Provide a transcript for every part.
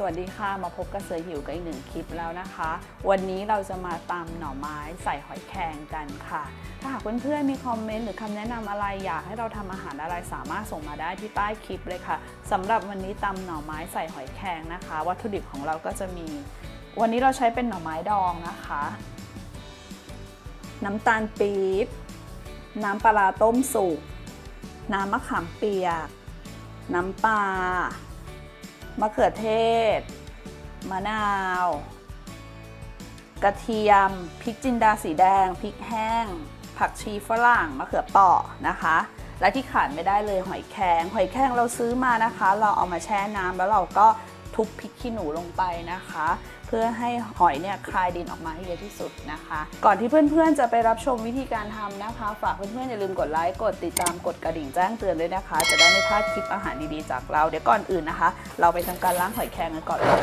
สวัสดีค่ะมาพบกับเสือหิวกับอีกหนึ่งคลิปแล้วนะคะ วันนี้เราจะมาตำหน่อไม้ใส่หอยแครงกันค่ะ ถ้าหากเพื่อนๆมีคอมเมนต์หรือคำแนะนำอะไรอยากให้เราทำอาหารอะไรสามารถส่งมาได้ที่ใต้คลิปเลยค่ะสำหรับวันนี้ตำหน่อไม้ใส่หอยแครงนะคะ วัตถุดิบของเราก็จะมี วันนี้เราใช้เป็นหน่อไม้ดองนะคะ น้ำตาลปี๊บน้ำปลาต้มสุกน้ำมะขามเปียก น้ำปลา มะเขือเทศ มะนาว กระเทียม พริกจินดาสีแดง พริกแห้ง ผักชีฝรั่ง มะเขือเปราะนะคะ และที่ขาดไม่ได้เลยหอยแครง หอยแครงเราซื้อมานะคะ เราเอามาแช่น้ำแล้วเราก็ ทุบพริกขี้หนูลงไปนะคะ เพื่อให้หอยเนี่ยคลายดินออกมาให้เยอะที่สุดนะคะ ก่อนที่เพื่อนๆจะไปรับชมวิธีการทำนะคะ ฝากเพื่อนๆอย่าลืมกดไลค์กดติดตามกดกระดิ่งแจ้งเตือนด้วยนะคะ จะได้ไม่พลาดคลิปอาหารดีๆจากเราเดี๋ยวก่อนอื่นนะคะ เราไปทำการล้างหอยแครงกันก่อนเลย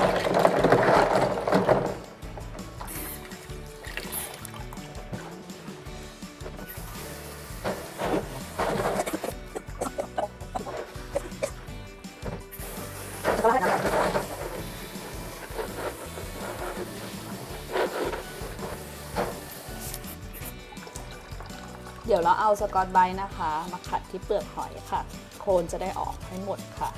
เเราเอาสกอตไบนะคะ มาขัดที่เปลือกหอยค่ะ โคนจะได้ออกให้หมดค่ะ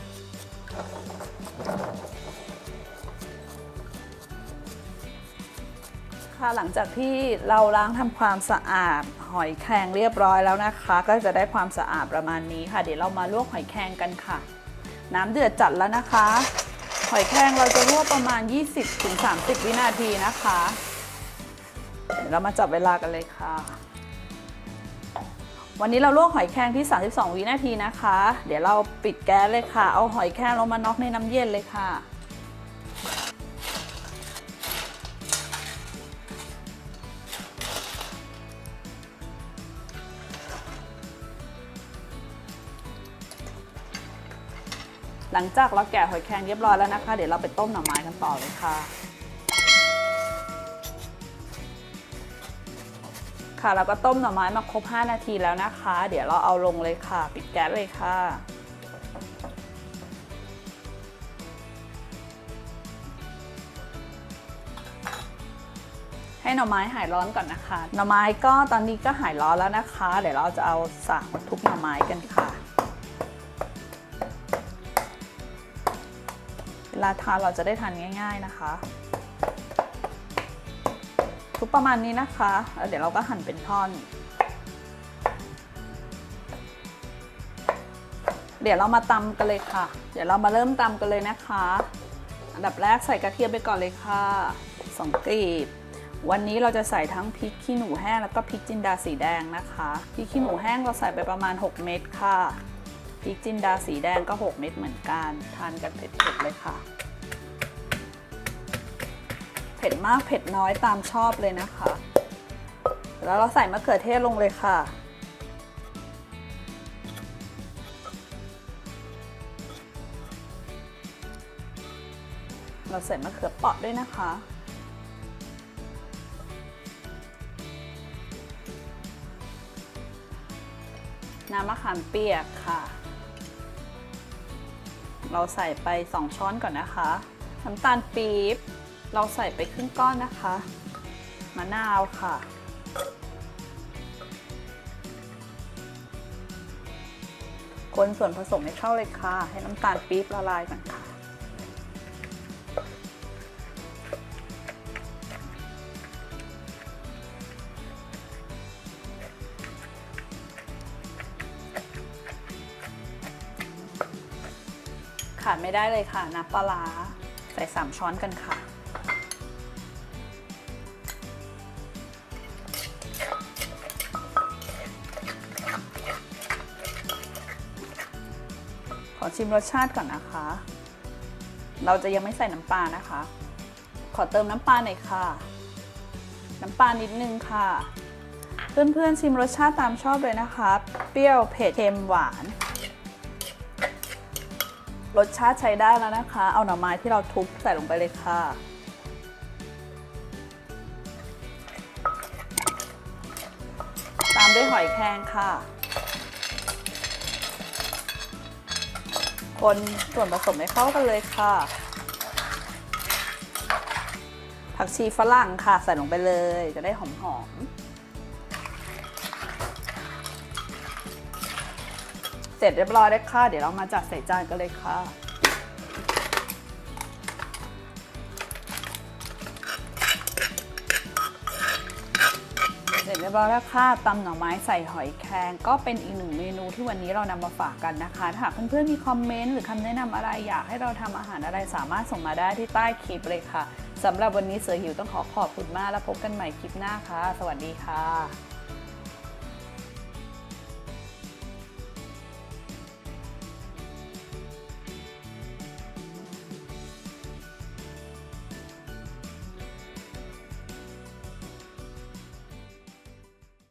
ค่ะหลังจากที่เราล้างทำความสะอาดหอยแครงเรียบร้อยแล้วนะคะ ก็จะได้ความสะอาดประมาณนี้ค่ะ เดี๋ยวเรามาลวกหอยแครงกันค่ะ น้ำเดือดจัดแล้วนะคะ หอยแครงเราจะลวกประมาณ 20-30 วินาทีนะคะ เดี๋ยวเรามาจับเวลากันเลยค่ะ วันนี้เราลวกหอยแครงที่ 32 วินาทีนะคะ เดี๋ยวเราปิดแก๊สเลยค่ะ เอาหอยแครงลงมาน็อกในน้ำเย็นเลยค่ะ หลังจากเราแกะหอยแครงเรียบร้อยแล้วนะคะ เดี๋ยวเราไปต้มหน่อไม้กันต่อเลยค่ะ ค่ะเราก็ต้มหน่อไม้มาครบ 5 นาทีแล้วนะคะ เดี๋ยวเราเอาลงเลยค่ะ ปิดแก๊สเลยค่ะ ให้หน่อไม้หายร้อนก่อนนะคะ หน่อไม้ก็ตอนนี้ก็หายร้อนแล้วนะคะ เดี๋ยวเราจะเอาสากมาทุบหน่อไม้กันค่ะ เวลาทานเราจะได้ทานง่าย ๆนะคะ ทุบประมาณนี้นะคะแล้วเดี๋ยวเราก็หั่นเป็นท่อน เดี๋ยวเรามาตำกันเลยค่ะ เดี๋ยวเรามาเริ่มตำกันเลยนะคะ อันดับแรกใส่กระเทียมไปก่อนเลยค่ะสองกลีบวันนี้เราจะใส่ทั้งพริกขี้หนูแห้งแล้วก็พริกจินดาสีแดงนะคะ พริกขี้หนูแห้งเราใส่ไปประมาณ 6 เม็ดค่ะ พริกจินดาสีแดงก็ 6 เม็ดเหมือนกัน ทานกันเผ็ดๆเลยค่ะ ผ็ดมากเผ็ดน้อยตามชอบเลยนะคะ แล้วเราใส่มะเขือเทศลงเลยค่ะ เราใส่มะเขือเปาะด้วยนะคะน้ำมะขามเปียกค่ะ เราใส่ไป 2 ช้อนก่อนนะคะ น้ำตาลปี๊บ เราใส่ไปครึ่งก้อนนะคะ มะนาวค่ะ คนส่วนผสมให้เข้าเลยค่ะ ให้น้ำตาลปี๊บละลายก่อนค่ะ ขาดไม่ได้เลยค่ะ น้ำปลาร้าใส่ 3 ช้อนกันค่ะ ขอชิมรสชาติก่อนนะคะ เราจะยังไม่ใส่น้ำปลานะคะ ขอเติมน้ำปลาหน่อยค่ะ น้ำปลานิดนึงค่ะ เพื่อนๆชิมรสชาติตามชอบเลยนะคะ เปรี้ยวเผ็ดเค็มหวาน รสชาติใช้ได้แล้วนะคะ เอาหน่อไม้ที่เราทุบใส่ลงไปเลยค่ะามด้วยหอยแครงค่ะ คนส่วนผสมให้เข้ากันเลยค่ะ ผักชีฝรั่งค่ะ ใส่ลงไปเลยจะได้หอมๆเสร็จเรียบร้อยแล้วค่ะ เดี๋ยวเรามาจัดใส่จานกันเลยค่ะ จเรียบร้อยแล้วค่ะตำหน่อไม้ใส่หอยแครงก็เป็นอีกหนึ่งเมนูที่วันนี้เรานำมาฝากกันนะคะ ถ้าหากเพื่อนๆมีคอมเมนต์หรือคำแนะนำอะไรอยากให้เราทำอาหารอะไรสามารถส่งมาได้ที่ใต้คลิปเลยค่ะสำหรับวันนี้เสือหิวต้องขอขอบคุณมากแล้วพบกันใหม่คลิปหน้าค่ะ สวัสดีค่ะ